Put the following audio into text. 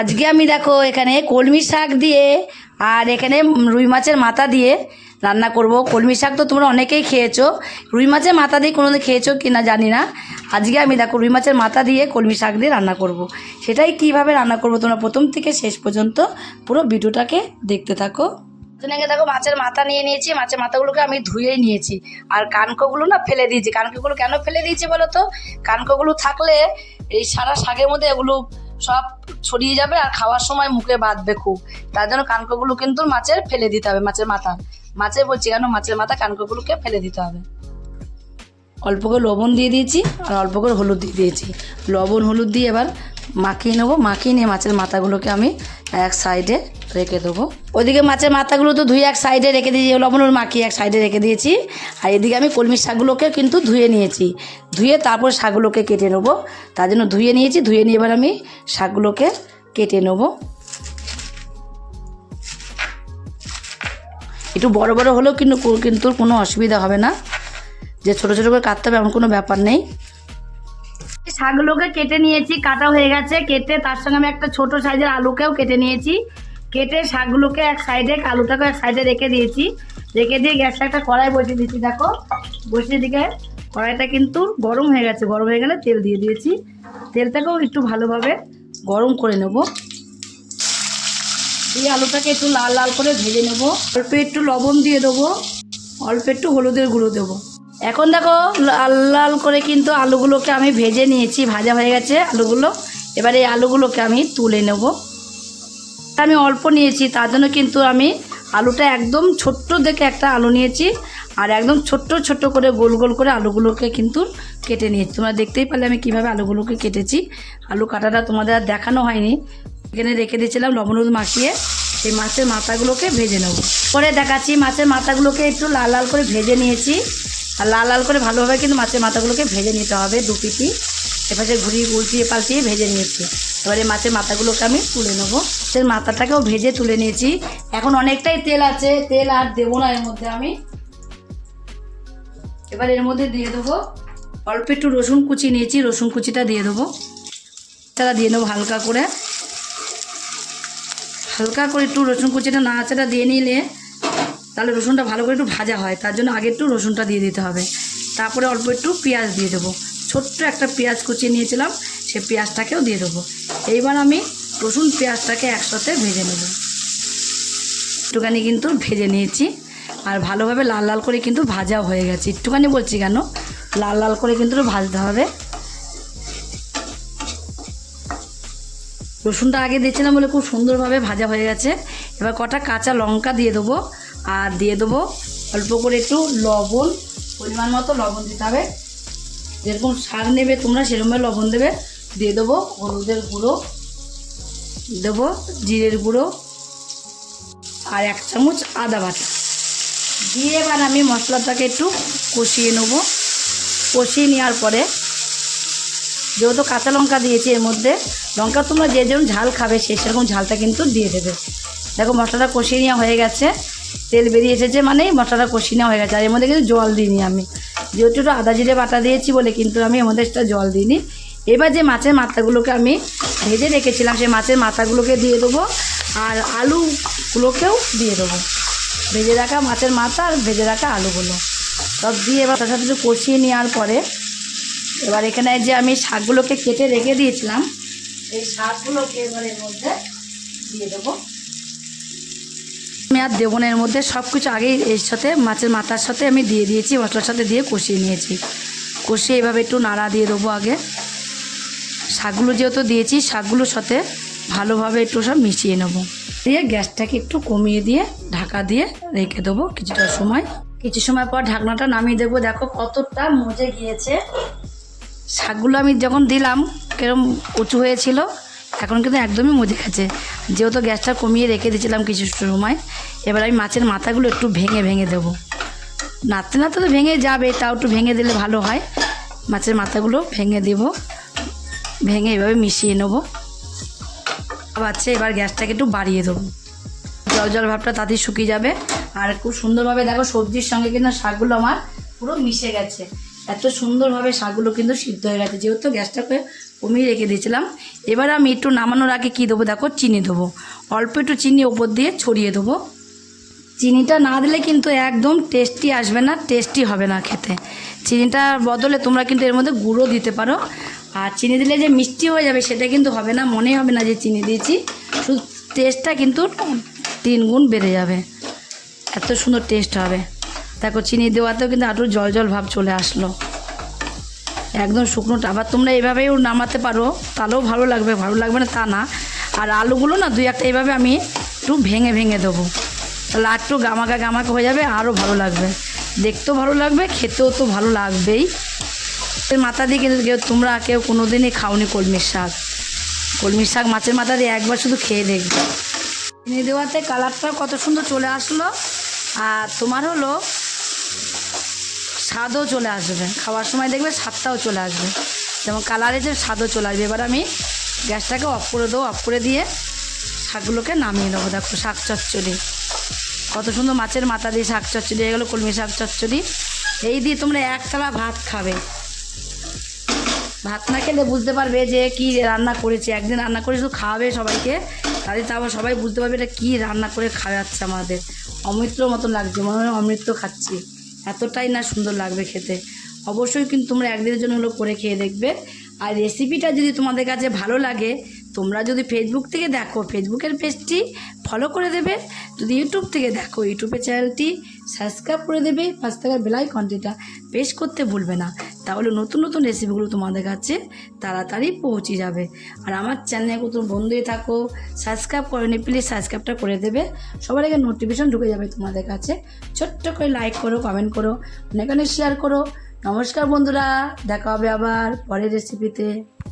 আজকে আমি দেখো এখানে কলমি শাক দিয়ে আর এখানে রুই মাছের মাথা দিয়ে রান্না করব। কলমি শাক তো তোমরা অনেকেই খেয়েছো। রুই মাছের মাথা দিয়ে কোনোদিন খেয়েছো কি না জানি না। আজকে আমি দেখো রুই মাছের মাথা দিয়ে কলমি শাক দিয়ে রান্না করব। সেটাই কীভাবে রান্না করব তোমরা প্রথম থেকে শেষ পর্যন্ত পুরো ভিডিওটাকে দেখতে থাকো। আগে দেখো মাছের মাথা নিয়ে নিয়েছি। মাছের মাথাগুলোকে আমি ধুয়েই নিয়েছি। আর কানকোগুলো না ফেলে দিয়েছি। কানকোগুলো কেন ফেলে দিয়েছি বলো তো? কানকোগুলো থাকলে এই সারা শাকের মধ্যে এগুলো সব ছড়িয়ে যাবে আর খাওয়ার সময় মুখে বাঁধবে খুব। তার জন্য কানকোগুলো কিন্তু মাছের ফেলে দিতে হবে, মাছের মাথা। মাছে বলছি কেন মাছের মাথা কানকোগুলোকে ফেলে দিতে হবে? অল্প করে লবণ দিয়ে দিয়েছি আর অল্প করে হলুদ দিয়ে দিয়েছি। লবণ, হলুদ দিয়ে এবার মাখিয়ে নেব। মাখিয়ে নিয়ে মাছের মাথাগুলোকে আমি এক সাইডে রেখে দেবো। ওইদিকে মাছের মাথাগুলো তো ধুয়ে এক সাইডে রেখে দিয়েছি লবণ মাখিয়ে এক সাইডে রেখে দিয়েছি। আর এদিকে আমি কলমির শাকগুলোকে কিন্তু ধুয়ে নিয়েছি। ধুয়ে তারপর শাকগুলোকে কেটে নেব। তার জন্য ধুয়ে নিয়েছি, ধুয়ে নিয়ে এবার আমি শাকগুলোকে কেটে নেব। একটু বড় বড় হলেও কিন্তু কিন্তু কোনো অসুবিধা হবে না। যে ছোটো ছোটো করে কাটতে হবে এমন কোনো ব্যাপার নেই। শাকগুলোকে কেটে নিয়েছি, কাটা হয়ে গেছে। কেটে তার সঙ্গে আমি একটা ছোট সাইজের আলুকেও কেটে নিয়েছি। কেটে শাকগুলোকে এক সাইডে আলুটাকে এক সাইডে রেখে দিয়েছি। রেখে দিয়ে গ্যাসে একটা কড়াই বসিয়ে দিয়েছি, দেখো। বসিয়ে দিকে কড়াইটা কিন্তু গরম হয়ে গেছে। গরম হয়ে গেলে তেল দিয়ে দিয়েছি। তেলটাকেও একটু ভালোভাবে গরম করে নেব। এই আলুটাকে একটু লাল লাল করে ভেজে নেব। অল্প একটু লবণ দিয়ে দেবো। অল্প একটু হলুদের গুঁড়ো দেবো। এখন দেখো, লাল লাল করে কিন্তু আলুগুলোকে আমি ভেজে নিয়েছি, ভাজা হয়ে গেছে আলুগুলো। এবারে এই আলুগুলোকে আমি তুলে নেব। আমি অল্প নিয়েছি, তার জন্য কিন্তু আমি আলুটা একদম ছোট্ট দেখে একটা আলু নিয়েছি, আর একদম ছোট্ট ছোট্ট করে গোল গোল করে আলুগুলোকে কিন্তু কেটে নিয়েছি। তোমরা দেখতেই পারলে আমি কীভাবে আলুগুলোকে কেটেছি। আলু কাটাটা তোমাদের আর দেখানো হয়নি। এখানে রেখে দিয়েছিলাম লবণ হলুদ মাখিয়ে এই মাছের মাথাগুলোকে ভেজে নেব। পরে দেখাচ্ছি মাছের মাথাগুলোকে একটু লাল লাল করে ভেজে নিয়েছি। আর লাল লাল করে ভালোভাবে কিন্তু মাছের মাথাগুলোকে ভেজে নিতে হবে দু পিটি। এপাশে ঘুরিয়ে উল্টিয়ে পাল্টিয়ে ভেজে নিয়েছি। এবারে মাছের মাথাগুলোকে আমি তুলে নেব। মাছের মাথাটাকেও ভেজে তুলে নিয়েছি। এখন অনেকটাই তেল আছে, তেল আর দেবো না এর মধ্যে আমি। এবার এর মধ্যে দিয়ে দেবো অল্প একটু রসুন কুচি নিয়েছি, রসুন কুচিটা দিয়ে দেবো। তারা দিয়ে নেব হালকা করে। হালকা করে একটু রসুন কুচিটা নাড়াচাড়া দিয়ে নিলে তাহলে রসুনটা ভালো করে একটু ভাজা হয়, তার জন্য আগে একটু রসুনটা দিয়ে দিতে হবে। তারপরে অল্প একটু পেঁয়াজ দিয়ে দেবো। ছোট্ট একটা পেঁয়াজ কুচিয়ে নিয়েছিলাম, সে পেঁয়াজটাকেও দিয়ে দেবো। এইবার আমি রসুন পেঁয়াজটাকে একসাথে ভেজে নেব। একটুখানি কিন্তু ভেজে নিয়েছি, আর ভালোভাবে লাল লাল করে কিন্তু ভাজাও হয়ে গেছে। একটুখানি বলছি কেন? লাল লাল করে কিন্তু ভাজতে হবে। রসুনটা আগে দিয়েছিলাম বলে খুব সুন্দরভাবে ভাজা হয়ে গেছে। এবার কটা কাঁচা লঙ্কা দিয়ে দেবো। আর দিয়ে দেবো অল্প করে একটু লবণ, পরিমাণ মতো লবণ দিতে হবে। যেরকম শাক নেবে তোমরা সেরকমভাবে লবণ দেবে। দিয়ে দেবো হলুদের গুঁড়ো, দেবো জিরের গুঁড়ো আর এক চামচ আদা বাটা। দিয়ে এবার আমি মশলাটাকে একটু কষিয়ে নেব। কষিয়ে নেওয়ার পরে যেহেতু কাঁচা লঙ্কা দিয়েছি এর মধ্যে, লঙ্কা তোমরা যে যেরকম ঝাল খাবে সে সেরকম ঝালটা কিন্তু দিয়ে দেবে। দেখো মশলাটা কষিয়ে নেওয়া হয়ে গেছে। তেল বেরিয়ে এসেছে মানেই মশলাটা কষিয়ে নেওয়া হয়ে গেছে। আর এর মধ্যে কিন্তু জল দিইনি আমি। যেহেতু একটু আদা জিরে বাটা দিয়েছি বলে, কিন্তু আমি এর মধ্যে সেটা জল দিইনি। এবার যে মাছের মাথাগুলোকে আমি ভেজে রেখেছিলাম, সেই মাছের মাথাগুলোকে দিয়ে দেবো আর আলুগুলোকেও দিয়ে দেবো। ভেজে রাখা মাছের মাথা আর ভেজে রাখা আলুগুলো। সব দিয়ে এবার তার সাথে একটু কষিয়ে নেওয়ার পরে, এবার এখানে যে আমি শাকগুলোকে কেটে রেখে দিয়েছিলাম, এই শাকগুলোকে এবার এর মধ্যে দিয়ে দেবো। আমি আর দেবো না, এর মধ্যে সব কিছু আগেই এর সাথে, মাছের মাথার সাথে আমি দিয়ে দিয়েছি, মশলার সাথে দিয়ে কষিয়ে নিয়েছি। কষিয়ে এভাবে একটু নাড়া দিয়ে দেবো আগে। শাকগুলো যেহেতু দিয়েছি, শাকগুলোর সাথে ভালোভাবে একটু সব মিশিয়ে নেব। দিয়ে গ্যাসটাকে একটু কমিয়ে দিয়ে ঢাকা দিয়ে রেখে দেবো কিছুটা সময়। কিছু সময় পর ঢাকনাটা নামিয়ে দেবো। দেখো কতটা মজে গিয়েছে। শাকগুলো আমি যখন দিলাম, কিরম উঁচু হয়েছিল এখন কিন্তু একদমই মজে গেছে যেহেতু গ্যাসটা কমিয়ে রেখে দিয়েছিলাম কিছু সময়, এবার আমি মাছের মাথাগুলো একটু ভেঙে ভেঙে দেবো। নাড়তে নাড়তে তো ভেঙে যাবে, তাও একটু ভেঙে দিলে ভালো হয়। মাছের মাথাগুলো ভেঙে দেব, ভেঙে এভাবে মিশিয়ে নেব। বাচ্চা এবার গ্যাসটাকে একটু বাড়িয়ে দেবো। জল জল ভাবটা তাতেই শুকিয়ে যাবে। আর খুব সুন্দরভাবে দেখো সবজির সঙ্গে কিন্তু শাকগুলো আমার পুরো মিশে গেছে। এত সুন্দরভাবে শাকগুলো কিন্তু সিদ্ধ হয়ে গেছে। যেহেতু গ্যাসটাকে কমিয়ে রেখে দিয়েছিলাম। এবার আমি একটু নামানোর আগে কী দেবো দেখো? চিনি দেবো। অল্প একটু চিনি ওপর দিয়ে ছড়িয়ে দেবো। চিনিটা না দিলে কিন্তু একদম টেস্টি আসবে না টেস্টি হবে না খেতে। চিনিটার বদলে তোমরা কিন্তু এর মধ্যে গুঁড়ো দিতে পারো। আর চিনি দিলে যে মিষ্টি হয়ে যাবে সেটা কিন্তু হবে না, মনে হবে না যে চিনি দিয়েছি। শুধু টেস্টটা কিন্তু তিন গুণ বেড়ে যাবে। এত সুন্দর টেস্ট হবে। দেখো, চিনি দেওয়াতেও কিন্তু আটু জল জল ভাব চলে আসলো। একদম শুকনোটা। আবার তোমরা এইভাবেও নামাতে পারো, তাহলেও ভালো লাগবে। ভালো লাগবে না তা না। আর আলুগুলো না, দুই একটা এইভাবে আমি একটু ভেঙে ভেঙে দেবো। তাহলে আর একটু গামাকা গামাকা হয়ে যাবে, আরও ভালো লাগবে। দেখতেও ভালো লাগবে, খেতেও তো ভালো লাগবেই। মাথা দিয়ে কিন্তু কেউ, তোমরা কেউ কোনো দিনই খাওনি কলমির শাক। কলমির শাক মাছের মাথা দিয়ে একবার শুধু খেয়ে দেখবে। চিনি দেওয়াতে কালারটা কত সুন্দর চলে আসলো। আর তোমার হলো স্বাদও চলে আসবে। খাওয়ার সময় দেখবে স্বাদটাও চলে আসবে। যেমন কালারে যে স্বাদও চলে আসবে। এবার আমি গ্যাসটাকে অফ করে দেবো। অফ করে দিয়ে শাকগুলোকে নামিয়ে নেব। দেখো শাক চচ্চড়ি। কত সুন্দর মাছের মাথা দিয়ে শাক চচ্চড়ি হয়ে গেলো, কলমি শাক চচ্চড়ি। এই দিয়ে তোমরা এক থালা ভাত খাবে। ভাত না খেলে বুঝতে পারবে যে কি রান্না করেছে। একদিন রান্না করে শুধু খাওয়াবে সবাইকে। তাহলে তারপর সবাই বুঝতে পারবে এটা কী রান্না করে খাওয়াচ্ছে আমাদের। অমৃতর মতো লাগছে। মনে হয় অমৃত খাচ্ছি। এতটাই না সুন্দর লাগবে খেতে। অবশ্যই কিন্তু তোমরা একদিনের জন্য হলো করে খেয়ে দেখবে। আর রেসিপিটা যদি তোমাদের কাছে ভালো লাগে তোমরা যদি ফেসবুক থেকে দেখো ফেসবুকের পেজটি ফলো করে দেবে। যদি ইউটিউব থেকে দেখো ইউটিউবের চ্যানেলটি সাবস্ক্রাইব করে দেবে। পাঁচ টাকার বেলাই কন্টেন্টটা পেশ করতে ভুলবে না। তাহলে নতুন নতুন রেসিপিগুলো তোমাদের কাছে তাড়াতাড়ি পৌঁছে যাবে। আর আমার চ্যানেলে কত বন্ধুই থাকো সাবস্ক্রাইব করেনি প্লিজ সাবস্ক্রাইবটা করে দেবে। সবার আগে নোটিফিকেশন ঢুকে যাবে তোমাদের কাছে। ছোট্ট করে লাইক করো কমেন্ট করো, অনেক অনেক শেয়ার করো। নমস্কার বন্ধুরা, দেখা হবে আবার পরের রেসিপিতে